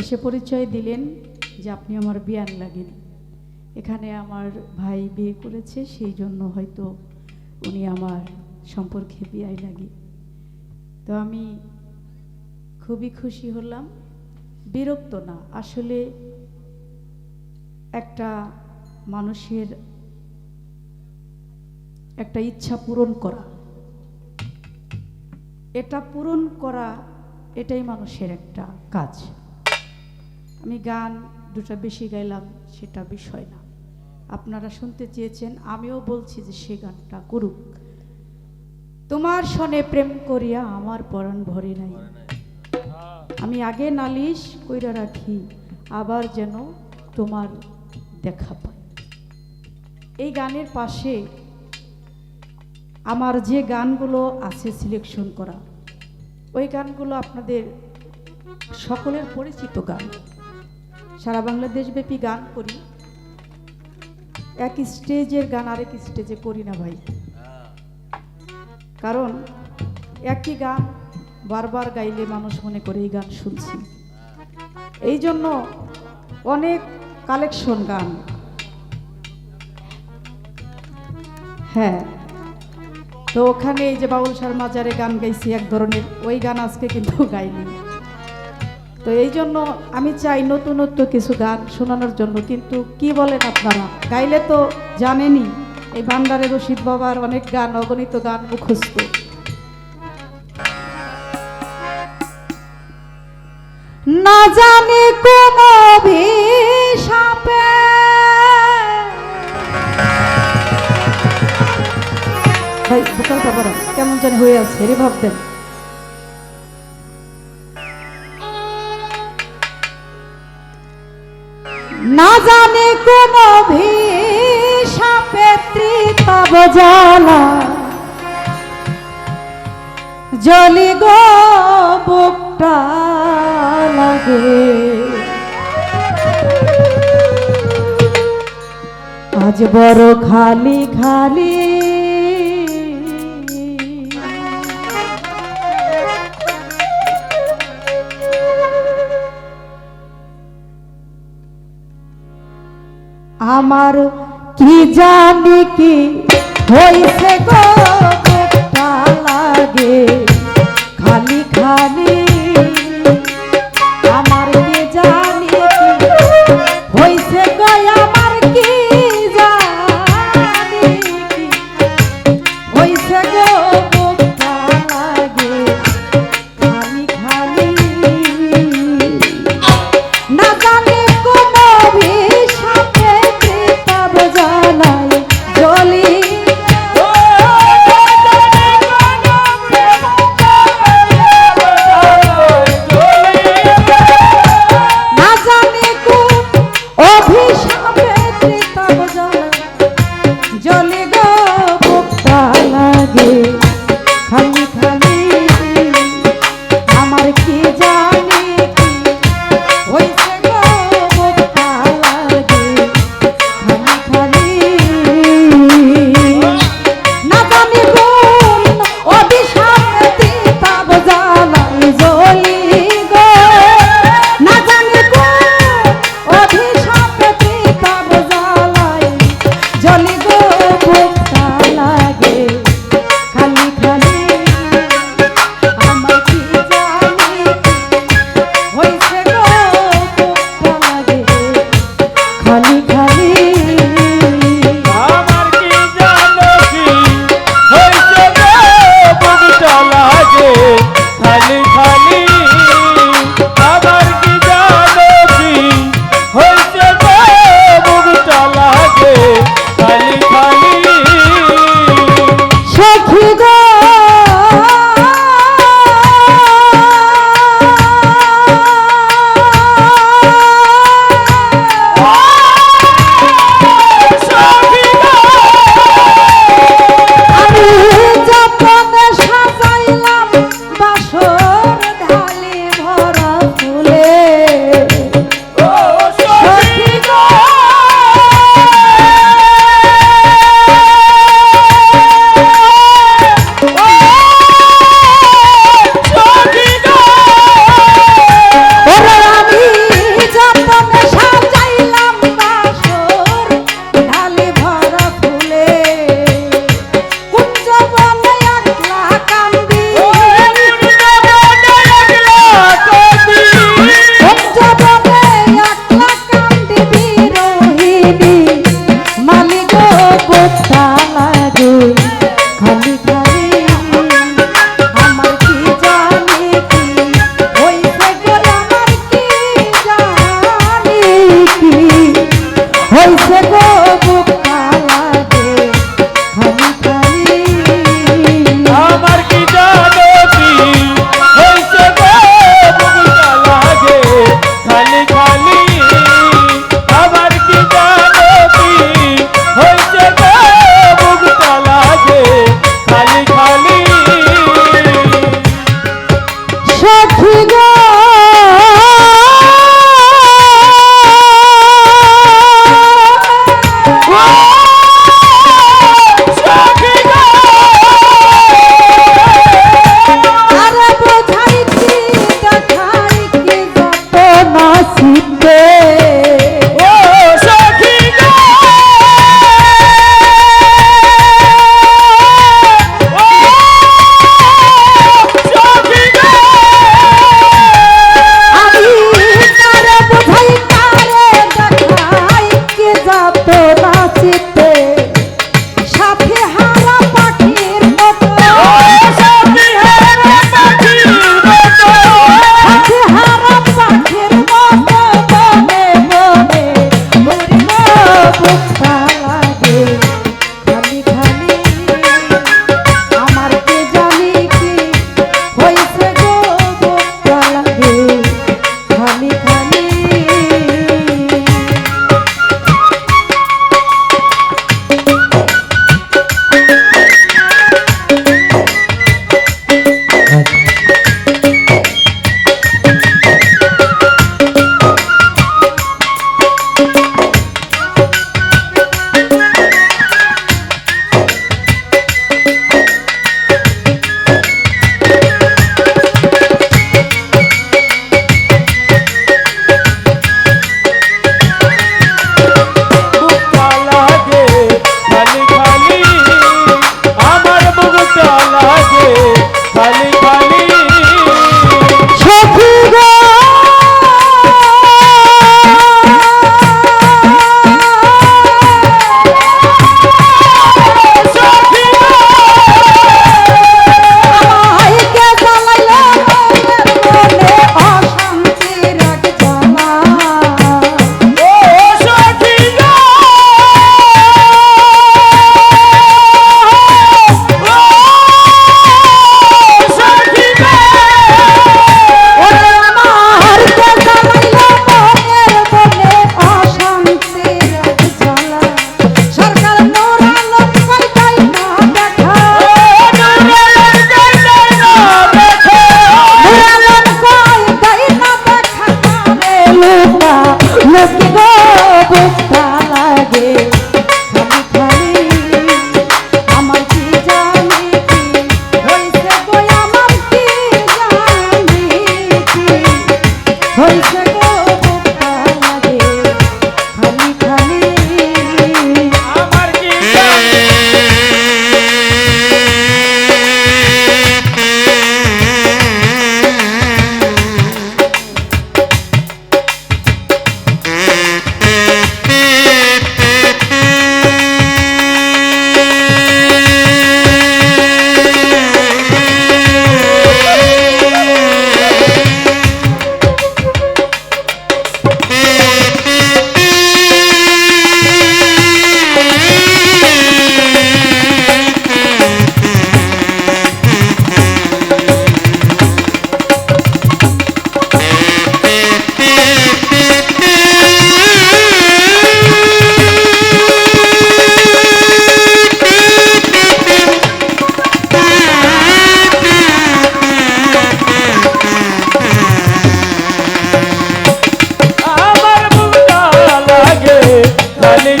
এসে পরিচয় দিলেন যে আপনি আমার বিয়ান লাগেন। এখানে আমার ভাই বিয়ে করেছে, সেই জন্য হয়তো উনি আমার সম্পর্কে বিয়াই লাগে। তো আমি খুবই খুশি হলাম। বিরক্ত না, আসলে একটা মানুষের একটা ইচ্ছা পূরণ করা। এটা পূরণ করা, এটাই মানুষের একটা কাজ। আমি গান দুটা বেশি গাইলাম, সেটা বিষয় না। আপনারা শুনতে চেয়েছেন, আমিও বলছি যে সে গানটা করুক। তোমার সনে প্রেম করিয়া আমার পরাণ ভরে নাই। আমি আগে নালিশ কইরা রাখি, আবার যেন তোমার দেখা পাই। এই গানের পাশে আমার যে গানগুলো আছে সিলেকশন করা, ওই গানগুলো আপনাদের সকলের পরিচিত গান। সারা বাংলাদেশব্যাপী গান করি। এক স্টেজের গান আরেক স্টেজে করি না ভাই। কারণ একই গান বারবার গাইলে মানুষ মনে করে এই গান শুনছি। এই জন্য অনেক কালেকশন গান। হ্যাঁ তো ওখানে এই যে বাউল সার মাজারে গান গাইছি এক ধরনের, ওই গান আজকে কিন্তু গাইনি। তো এই জন্য আমি চাই নতুনত্ব কিছু গান শোনানোর জন্য। কিন্তু কি বলেন আপনারা? গাইলে তো জানেনই, এই ভান্ডারে রশিদ বাবার অনেক গান, অগণিত গান মুখস্থ। না জানি কোন অভিশাপে। ভাই কেমন জানি হয়ে আছে, রে ভাবতেন। না জানে কোন অভিশাপে তৃতব জ্বালা। জলি গো বুকটা লাগে। আজ বড় খালি খালি আমার কি জানি কি হইছে গো?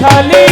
খালি